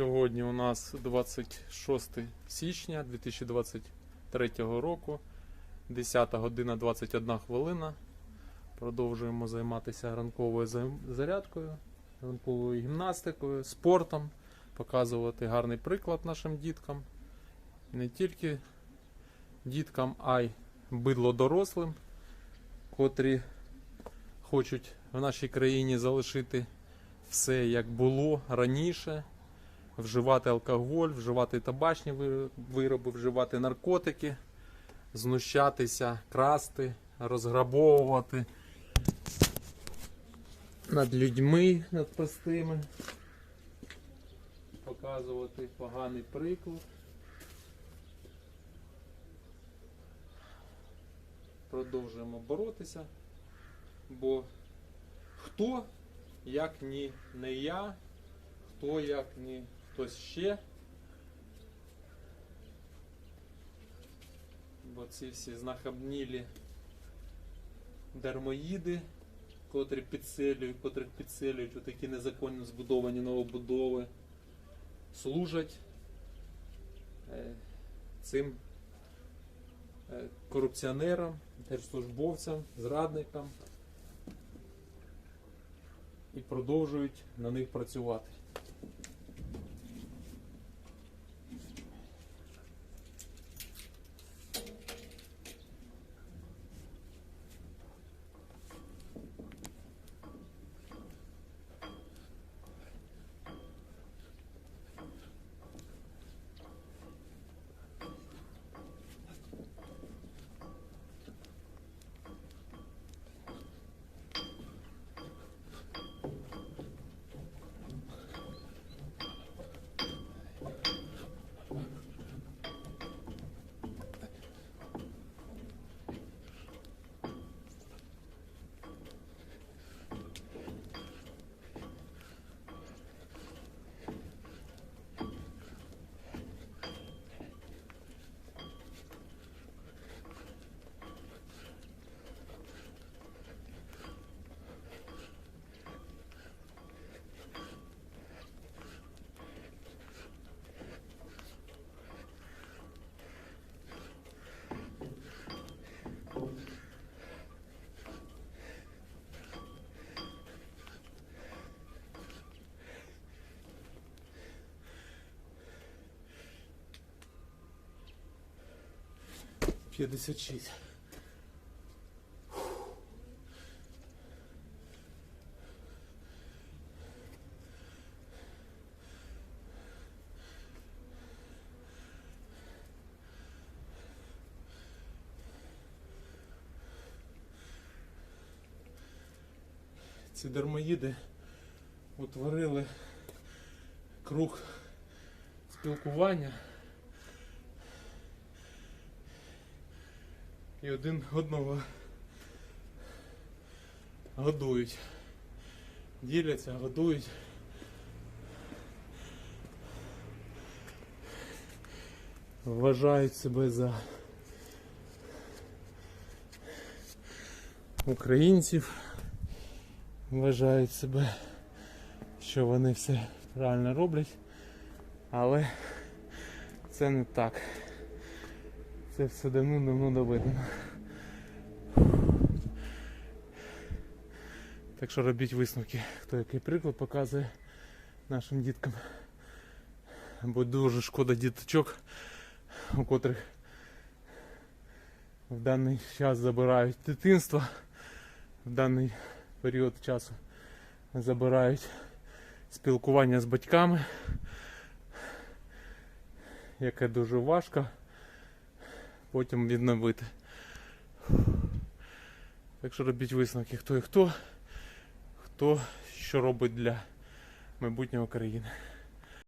Сьогодні у нас 26 січня 2023 року, 10 година 21 хвилина. Продовжуємо займатися ранковою зарядкою, ранковою гімнастикою, спортом, показувати гарний приклад нашим діткам. Не тільки діткам, а й бидло дорослим, котрі хочуть в нашій країні залишити все як було раніше вживати алкоголь, вживати табачні вироби, вживати наркотики, знущатися, красти, розграбовувати над людьми, над простими, показувати поганий приклад. Продовжуємо боротися, бо хто, як ні не я, хто як ні хтось ще. Бо ці всі знахабнілі дармоїди, котрі підселюють, котрих підселюють такі незаконно збудовані новобудови, служать е, цим е, корупціонерам, держслужбовцям, зрадникам і продовжують на них працювати. П'ятдесят шість. Ці дармоїди утворили круг спілкування. І один одного годують. Діляться, годують. Вважають себе за українців. Вважають себе, що вони все правильно роблять, але це не так. Це все давно-давно доведено. Так що робіть висновки, хто який приклад показує нашим діткам. Бо дуже шкода діточок, у котрих в даний час забирають дитинство, в даний період часу забирають спілкування з батьками, яке дуже важко потім відновити. Так що робіть висновки, хто і хто, хто що робить для майбутнього країни.